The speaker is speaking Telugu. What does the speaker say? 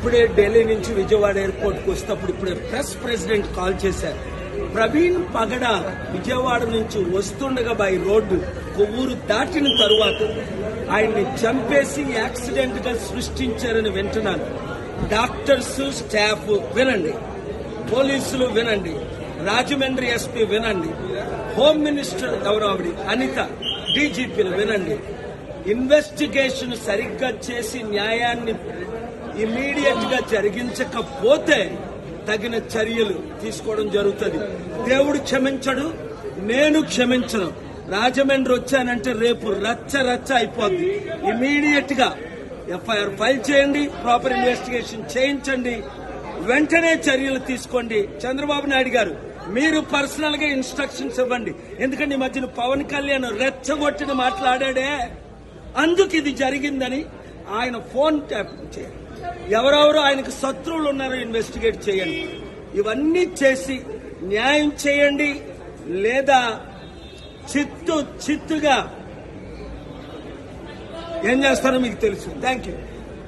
ఇప్పుడే ఢిల్లీ నుంచి విజయవాడ ఎయిర్పోర్ట్కి వస్తేప్పుడు ఇప్పుడే ప్రెస్ ప్రెసిడెంట్ కాల్ చేశారు. ప్రవీణ్ పగడ విజయవాడ నుంచి వస్తుండగా బై రోడ్డు కొవ్వూరు దాటిన తరువాత ఆయన్ని చంపేసి యాక్సిడెంట్గా సృష్టించారని వింటున్నాను. డాక్టర్స్ స్టాఫ్ వినండి. పోలీసులు వినండి. రాజమండ్రి ఎస్పీ వినండి. హోమ్ మినిస్టర్ ఎవరు అనిత డీజీపీలు వినండి. ఇన్వెస్టిగేషన్ సరిగ్గా చేసి న్యాయాన్ని ఇమీడియట్గా జరిగించకపోతే తగిన చర్యలు తీసుకోవడం జరుగుతుంది. దేవుడు క్షమించడు నేను క్షమించను. రాజమండ్రి వచ్చానంటే రేపు రచ్చ రచ్చ అయిపోద్ది. ఇమీడియట్గా ఎఫ్ఐఆర్ ఫైల్ చేయండి ప్రాపర్ ఇన్వెస్టిగేషన్ చేయించండి వెంటనే చర్యలు తీసుకోండి. చంద్రబాబు నాయుడు గారు మీరు పర్సనల్గా ఇన్స్ట్రక్షన్స్ ఇవ్వండి. ఎందుకంటే ఈ మధ్యన పవన్ కళ్యాణ్ రెచ్చగొట్టిన మాట్లాడాడే. అందుకు ఇది జరిగిందని ఆయన ఫోన్ ట్యాప్ చేయండి ఎవరెవరు ఆయనకు శత్రువులు ఉన్నారో ఇన్వెస్టిగేట్ చేయండి. ఇవన్నీ చేసి న్యాయం చేయండి లేదా చిత్తు చిత్తుగా ఏం చేస్తారో మీకు తెలుసు. Thank you